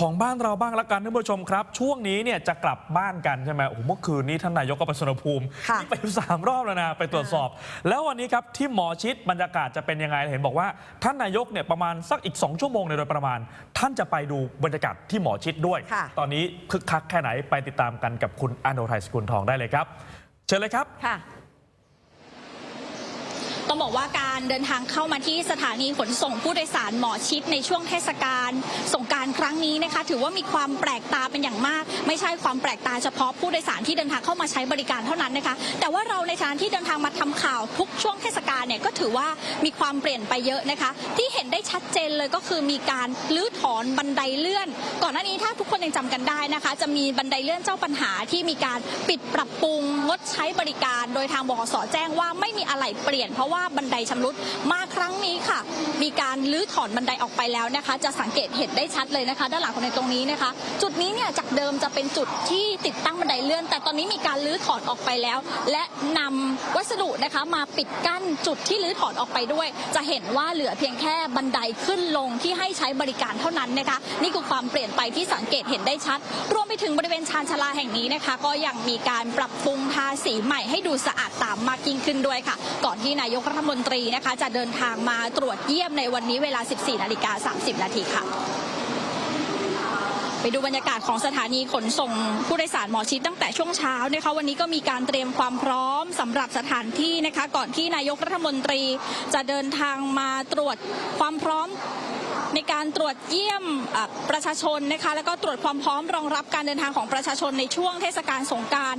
ของบ้านเราบ้างละกันท่านผู้ชมครับ ช่วงนี้เนี่ยจะกลับบ้านกันใช่ไหมโอ้โหเมื่อคืนนี้ท่านนายกก็ไปสวนภูมิค่ะนี่ไปสามรอบแล้วนะไปตรวจสอบ แล้ววันนี้ครับที่หมอชิดบรรยากาศจะเป็นยังไงเห็นบอกว่า ท่านนายกเนี่ยประมาณสักอีก 2 ชั่วโมงในยโดยประมาณ ท่านจะไปดูบรรยากาศที่หมอชิดด้วยค่ะตอนนี้คึกคักแค่ไหนไปติดตามกันกับคุณอโนไทยสกุลทองได้เลยครับ เชิญเลยครับค่ะ ต้องบอกว่าการเดินทางเข้ามาที่สถานีขนส่งผู้โดยสารหมอชิดในช่วงเทศกาลสงการครั้งนี้นะคะ ถือว่ามีความแปลกตาเป็นอย่างมาก ไม่ใช่ความแปลกตาเฉพาะผู้โดยสารที่เดินทางเข้ามาใช้บริการเท่านั้นนะคะ แต่ว่าเราในฐานที่เดินทางมาทำข่าวทุกช่วงเทศกาลเนี่ยก็ถือว่ามีความเปลี่ยนไปเยอะนะคะ ที่เห็นได้ชัดเจนเลยก็คือมีการรื้อถอนบันไดเลื่อน ก่อนหน้านี้ถ้าทุกคนยังจำกันได้นะคะ จะมีบันไดเลื่อนเจ้าปัญหาที่มีการปิดปรับปรุงงดใช้บริการ โดยทางบขสแจ้งว่าไม่มีอะไรเปลี่ยนเพราะว่าบันไดชำรุดมาครั้งนี้ค่ะ มีการรื้อถอนบันไดออกไปแล้วนะคะ จะสังเกตเห็นได้ชัดเลยนะคะ ด้านหลังของในตรงนี้นะคะ จุดนี้เนี่ยจากเดิมจะเป็นจุดที่ติดตั้งบันไดเลื่อน แต่ตอนนี้มีการรื้อถอนออกไปแล้ว และนำวัสดุนะคะมาปิดกั้นจุดที่รื้อถอนออกไปด้วย จะเห็นว่าเหลือเพียงแค่บันไดขึ้นลงที่ให้ใช้บริการเท่านั้นนะคะ นี่คือความเปลี่ยนไปที่สังเกตเห็นได้ชัด รวมไปถึงบริเวณชานชาลาแห่งนี้นะคะ ก็ยังมีการปรับปรุงทาสีใหม่ให้ดูสะอาดตามมากยิ่งขึ้นด้วยค่ะ ก่อนที่นายกรัฐมนตรีนะคะ จะเดินทางมาตรวจเยี่ยมในวันนี้เวลา 14นาฬิกา30 นาทีค่ะ ไปดูบรรยากาศของสถานีขนส่งผู้โดยสารหมอชิดตั้งแต่ช่วงเช้านะคะวันนี้ก็มีการเตรียมความพร้อมสำหรับสถานที่นะคะ ก่อนที่นายกรัฐมนตรีจะเดินทางมาตรวจความพร้อม ในการตรวจเยี่ยมประชาชนนะคะแล้วก็ตรวจความพร้อมรองรับการเดินทางของประชาชนในช่วงเทศกาลสงกราร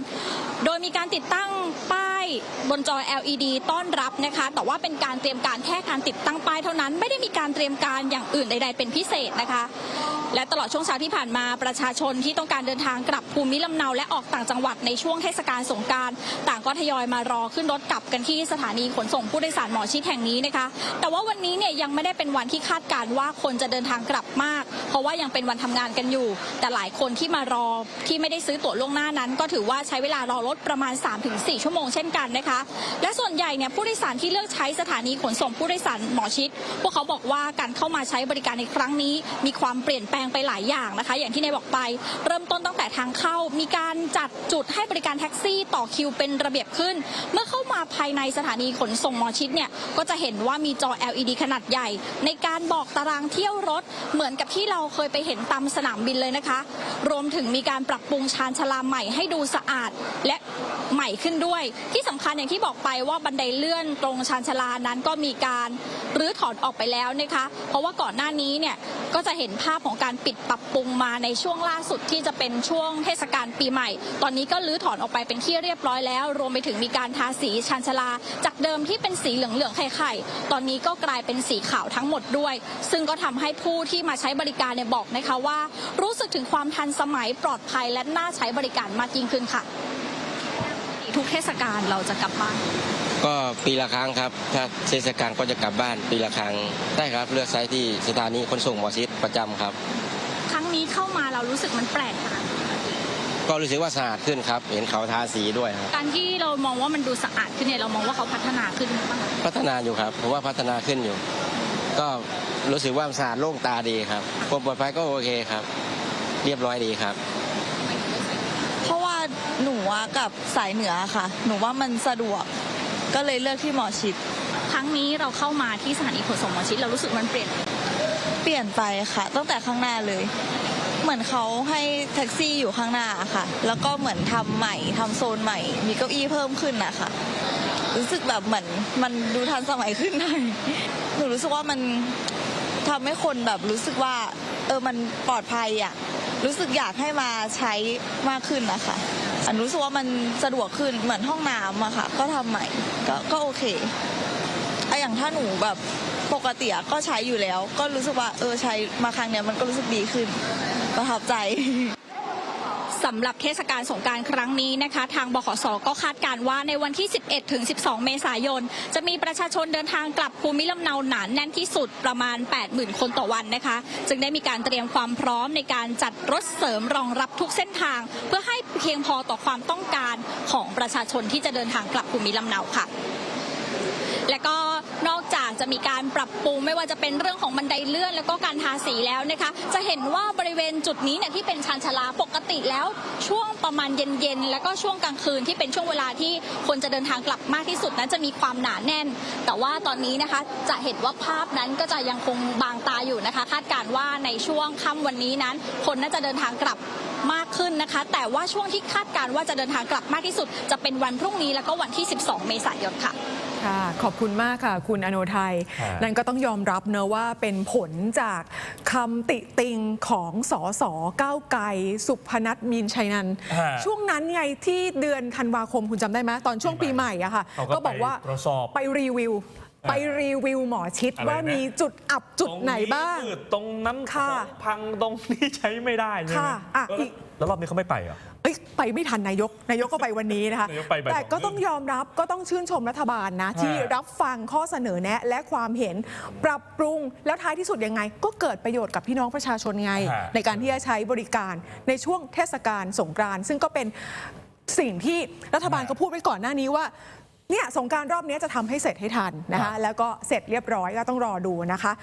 โดยมีการติดตั้งป้ายบนจอ LED ต้อนรับนะคะ แต่ว่าเป็นการเตรียมการแค่การติดตั้งป้ายเท่านั้น ไม่ได้มีการเตรียมการอย่างอื่นใด ๆ เป็นพิเศษนะคะ และตลอดช่วงเช้าที่ผ่านมาประชาชนที่ต้องการเดินทางกลับภูมิลำเนาและออกต่างจังหวัดในช่วงเทศกาลสงการต่างก็ทยอยมารอขึ้นรถกลับกันที่สถานีขนส่งผู้โดยสารหมอชิดแห่งนี้นะคะ แต่ว่าวันนี้เนี่ยยังไม่ได้เป็นวันที่คาดการณ์ว่าคนจะเดินทางกลับมาก เพราะว่ายังเป็นวันทำงานกันอยู่ แต่หลายคนที่มารอที่ไม่ได้ซื้อตั๋วล่วงหน้านั้น ก็ถือว่าใช้เวลารอรถประมาณ 3-4 ชั่วโมงเช่นกันนะคะ และส่วนใหญ่เนี่ยผู้โดยสารที่เลือกใช้สถานีขนส่งผู้โดยสารหมอชิดพวกเขาบอกว่าการเข้ามาใช้บริการในครั้งนี้ มีความเปลี่ยนแปลงไปหลายอย่างนะคะ อย่างที่นายบอกไป เริ่มต้นตั้งแต่ทางเข้า มีการจัดจุดให้บริการแท็กซี่ต่อคิวเป็นระเบียบขึ้น เมื่อเข้ามาภายในสถานีขนส่งหมอชิดเนี่ยก็จะเห็นว่ามีจอ LED ขนาดใหญ่ ในการบอกตารางเที่ยวรถเหมือนกับที่เราเคยไปเห็นตามสนามบินเลยนะคะ รวมถึงมีการปรับปรุงชานชาลาใหม่ให้ดูสะอาดและใหม่ขึ้นด้วย ที่สำคัญอย่างที่บอกไปว่าบันไดเลื่อนตรงชานชาลานั้นก็มีการรื้อถอนออกไปแล้วนะคะ เพราะว่าก่อนหน้านี้เนี่ยก็จะเห็นภาพของการปิดปรับปรุงมาในช่วงล่าสุดที่จะเป็นช่วงเทศกาลปีใหม่ ตอนนี้ก็รื้อถอนออกไปเป็นที่เรียบร้อยแล้ว รวมไปถึงมีการทาสีชานชลา จากเดิมที่เป็นสีเหลืองๆไข่ๆตอนนี้ก็กลายเป็นสีขาวทั้งหมดด้วย ซึ่งก็ทำให้ผู้ที่มาใช้บริการเนี่ยบอกนะคะว่า รู้สึกถึงความทันสมัยปลอดภัยและน่าใช้บริการมากยิ่งขึ้นค่ะ ทุกเทศกาลเราจะกลับบ้าน ก็ปีละครั้งครับ ถ้าเทศกาลก็จะกลับบ้านปีละครั้งได้ครับเลือกไซต์ที่สถานีขนส่งหมอชิดประจำครับ ครั้งนี้เข้ามาเรารู้สึกมันแปลกค่ะก็รู้สึกว่าสะอาดขึ้นครับ เห็นเขาทาสีด้วยครับ การที่เรามองว่ามันดูสะอาดขึ้นเนี่ยเรามองว่าเขาพัฒนาขึ้นบ้างไหมพัฒนาอยู่ครับผมว่าพัฒนาขึ้นอยู่ ก็รู้สึกว่าสะอาดโล่งตาดีครับความปลอดภัยก็โอเคครับ เรียบร้อยดีครับ เพราะว่าหนูอะกับสายเหนือค่ะ หนูว่ามันสะดวก ก็เลยเลือกที่หมอชิดครั้งนี้เราเข้ามาที่สถานีขนส่งหมอชิดเรารู้สึกมันเปลี่ยนเปลี่ยนไปค่ะ ตั้งแต่ข้างหน้าเลย เหมือนเขาให้แท็กซี่อยู่ข้างหน้าค่ะ แล้วก็เหมือนทำใหม่ทำโซนใหม่ มีเก้าอี้เพิ่มขึ้นนะคะรู้สึกแบบเหมือนมันดูทันสมัยขึ้นหน่อยหนูรู้สึกว่ามันทำให้คนแบบรู้สึกว่า เออมันปลอดภัยอะ รู้สึกอยากให้มาใช้มากขึ้นนะคะอันรู้สึกว่ามันสะดวกขึ้นเหมือนห้องน้ำอะค่ะ ก็ทำใหม่ก็ก็โอเคอะอย่างถ้าหนูแบบปกติอะก็ใช้อยู่แล้ว ก็รู้สึกว่าเออใช้มาครั้งเนี้ยมันก็รู้สึกดีขึ้นประทับใจ สำหรับเทศกาลสงการครั้งนี้นะคะ ทางบขสก็คาดการณ์ว่าในวันที่ 11 ถึง 12 เมษายน จะมีประชาชนเดินทางกลับภูมิลำเนาหนานแน่นที่สุดประมาณ 80,000 คนต่อวันนะคะ จึงได้มีการเตรียมความพร้อมในการจัดรถเสริมรองรับทุกเส้นทาง เพื่อให้เพียงพอต่อความต้องการของประชาชนที่จะเดินทางกลับภูมิลำเนาค่ะ และก็ นอกจากจะมีการปรับปรุงไม่ว่าจะเป็นเรื่องของบันไดเลื่อน แล้วก็การทาสีแล้วนะคะ จะเห็นว่าบริเวณจุดนี้เนี่ยที่เป็นชานชาลาปกติแล้วช่วงประมาณเย็นๆ แล้วก็ช่วงกลางคืนที่เป็นช่วงเวลาที่คนจะเดินทางกลับมากที่สุดนั้นจะมีความหนาแน่น แต่ว่าตอนนี้นะคะจะเห็นว่าภาพนั้นก็จะยังคงบางตาอยู่นะคะ คาดการณ์ว่าในช่วงค่ำวันนี้นั้น คนน่าจะเดินทางกลับมากขึ้นนะคะ แต่ว่าช่วงที่คาดการณ์ว่าจะเดินทางกลับมากที่สุด จะเป็นวันพรุ่งนี้แล้วก็วันที่ 12 เมษายนค่ะ ค่ะขอบคุณมากค่ะ คุณอโนไทยฮะนั่นก็ต้องยอมรับเนอะว่าเป็นผลจากคำติติงของสอสอก้าวไกลสุพนัทมีนชัยนันท์ฮะช่วงนั้นไงที่เดือนธันวาคมคุณจำได้ไหมตอนช่วงปีปีใหใหม่ม่อะค่ะเขาก็ก็บอกว่าไปตรวจสอบไปรีวิวไปรีวิวหมอชิดอะไรนะว่ามีจุดอับจุดไหนบ้าง ตรนี้มืดตรงนั้นขค่ะองพังตรงนี้ใช้ไม่ได้ใช่ไหมค่ะอะแล้วอีก แล้วรอบนี้เขาไม่ไปเหรอ เอ้ยไปไม่ทันนายก นายกก็ไปวันนี้นะคะ นายกไปบ่ายแต่ก็สองต้องยอมรับก็ต้องชื่นชมรัฐบาลนะที่รับฟังข้อเสนอแนะ และความเห็นปรับปรุงแล้วท้ายที่สุดยังไง ก็เกิดประโยชน์กับพี่น้องประชาชนไง ฮะ ในการที่จะใช้บริการในช่วงเทศกาลสงกรานต์ซึ่งก็เป็นสิ่งที่รัฐบาลก็พูดไว้ก่อนหน้านี้ว่าเนี่ยสงกรารรอบนี้จะทำให้เสร็จให้ทันนะคะแล้วก็เสร็จเรียบร้อยก็ต้องรอดูนะคะ